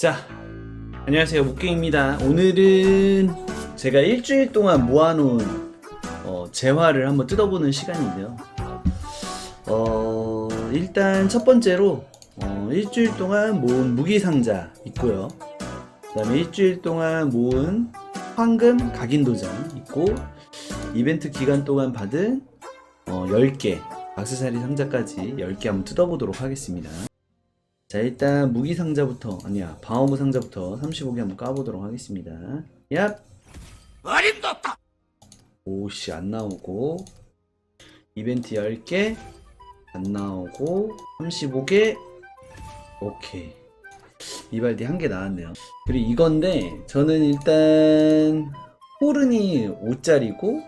자, 안녕하세요. 목갱입니다. 오늘은 제가 일주일 동안 모아놓은 어, 재화를 한번 뜯어보는 시간인데요. 어, 일단 첫 번째로 어, 일주일 동안 모은 무기 상자 있고요. 그 다음에 일주일 동안 모은 황금 각인 도전 있고 이벤트 기간 동안 받은 어, 10개 박스사리 상자까지 10개 한번 뜯어보도록 하겠습니다. 자 일단 무기 상자부터 아니야 방어구 상자부터 35개 한번 까보도록 하겠습니다. 얍! 어림도다 오씨 안 나오고 이벤트 10개 안 나오고 35개 오케이. 이발디 한 개 나왔네요. 그리고 이건데 저는 일단 호른이 5짜리고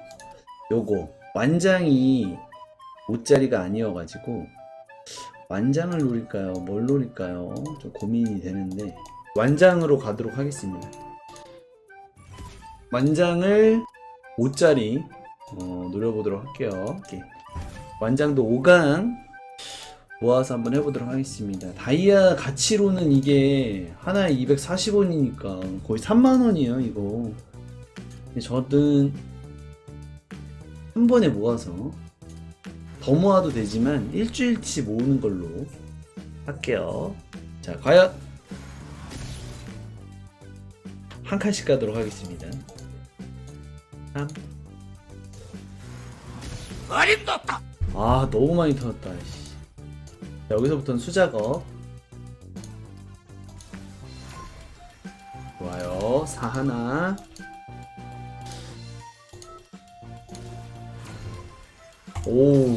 요거 완장이 5짜리가 아니어가지고 완장을 노릴까요? 뭘 노릴까요? 좀 고민이 되는데 완장으로 가도록 하겠습니다. 완장을 5짜리 어, 노려보도록 할게요. 이렇게. 완장도 5강 모아서 한번 해보도록 하겠습니다. 다이아 가치로는 이게 하나에 240원이니까 거의 3만원이에요 이거. 저는 한 번에 모아서 더 모아도 되지만 일주일치 모으는 걸로 할게요. 자, 과연 한 칸씩 가도록 하겠습니다. 3. 어림도다 아, 너무 많이 터졌다. 씨. 자, 여기서부터는 수작업. 좋아요. 4 하나. 오.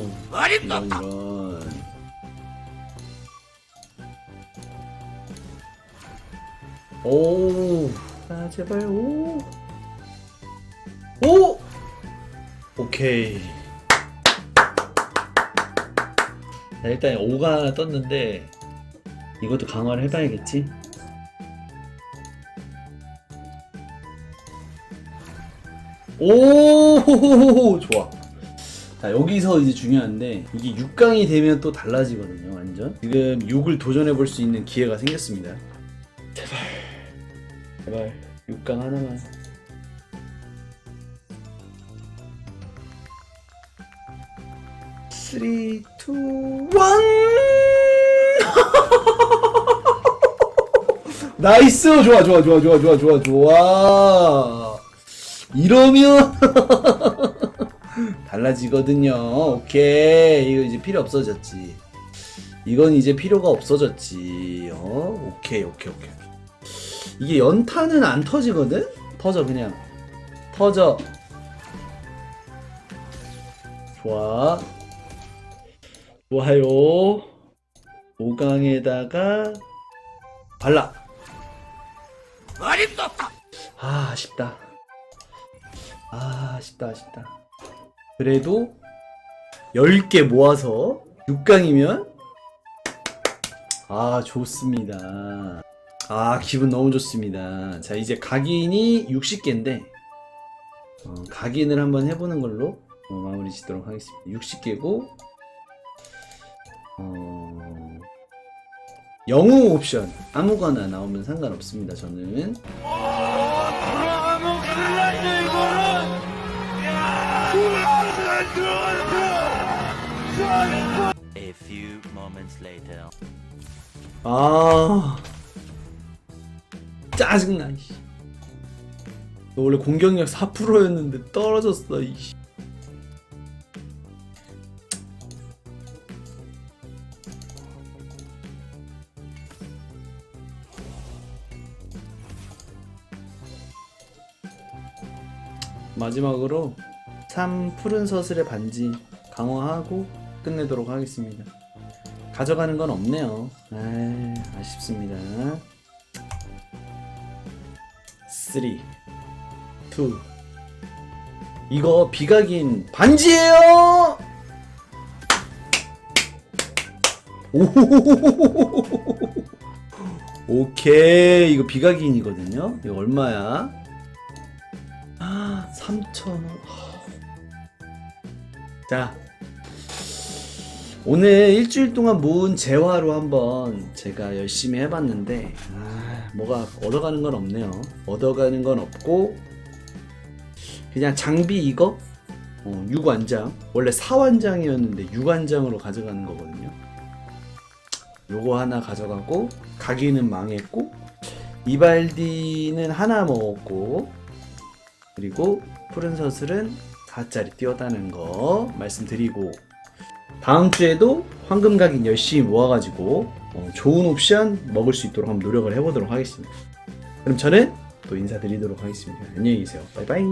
이런 이런 오, 아 제발 오, 오, 오케이. 자, 일단 5가 떴는데 이것도 강화를 해봐야겠지. 오, 좋아. 자 여기서 이제 중요한데 이게 6강이 되면 또 달라지거든요 완전 지금 6을 도전해 볼 수 있는 기회가 생겼습니다 제발 제발 6강 하나만 쓰리, 투, 원! 나이스! 좋아, 좋아, 좋아, 좋아, 좋아, 좋아, 좋아. 이러면 달라지거든요. 오케이. 이거 이제 필요 없어졌지. 이건 이제 필요가 없어졌지. 어? 오케이, 오케이, 오케이. 이게 연타는 안 터지거든? 터져, 그냥. 터져. 좋아. 좋아요. 5강에다가 발라. 어림도다 아, 아쉽다. 아, 아쉽다, 아쉽다. 그래도 10개 모아서 6강이면 아, 좋습니다. 아, 기분 너무 좋습니다. 자, 이제 각인이 60개인데 어, 각인을 한번 해보는 걸로 어, 마무리 짓도록 하겠습니다. 60개고 어, 영웅 옵션 아무거나 나오면 상관없습니다. 저는 이거는 A few moments later. 아 짜증나 이씨. 너 원래 공격력 4%였는데 떨어졌어 이씨. 마지막으로 3 푸른 서슬의 반지 강화하고 끝내도록 하겠습니다. 가져가는 건 없네요. 아, 아쉽습니다. 3, 2. 이거 비각인 반지예요. 오, 오케이 이거 비각인이거든요. 이거 얼마야? 아, 3,000원. 자, 오늘 일주일 동안 모은 재화로 한번 제가 열심히 해봤는데 아, 뭐가 얻어가는 건 없네요. 얻어가는 건 없고 그냥 장비 이거 어, 6완장 원래 4완장이었는데 6완장으로 가져가는 거거든요. 요거 하나 가져가고 가기는 망했고 이발디는 하나 먹었고 그리고 푸른 서슬은 4짜리 뛰어다는 거 말씀드리고 다음 주에도 황금 각인 열심히 모아가지고 어, 좋은 옵션 먹을 수 있도록 한번 노력을 해보도록 하겠습니다. 그럼 저는 또 인사드리도록 하겠습니다. 안녕히 계세요. 바이바이.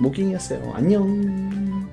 모킹이었어요. 안녕.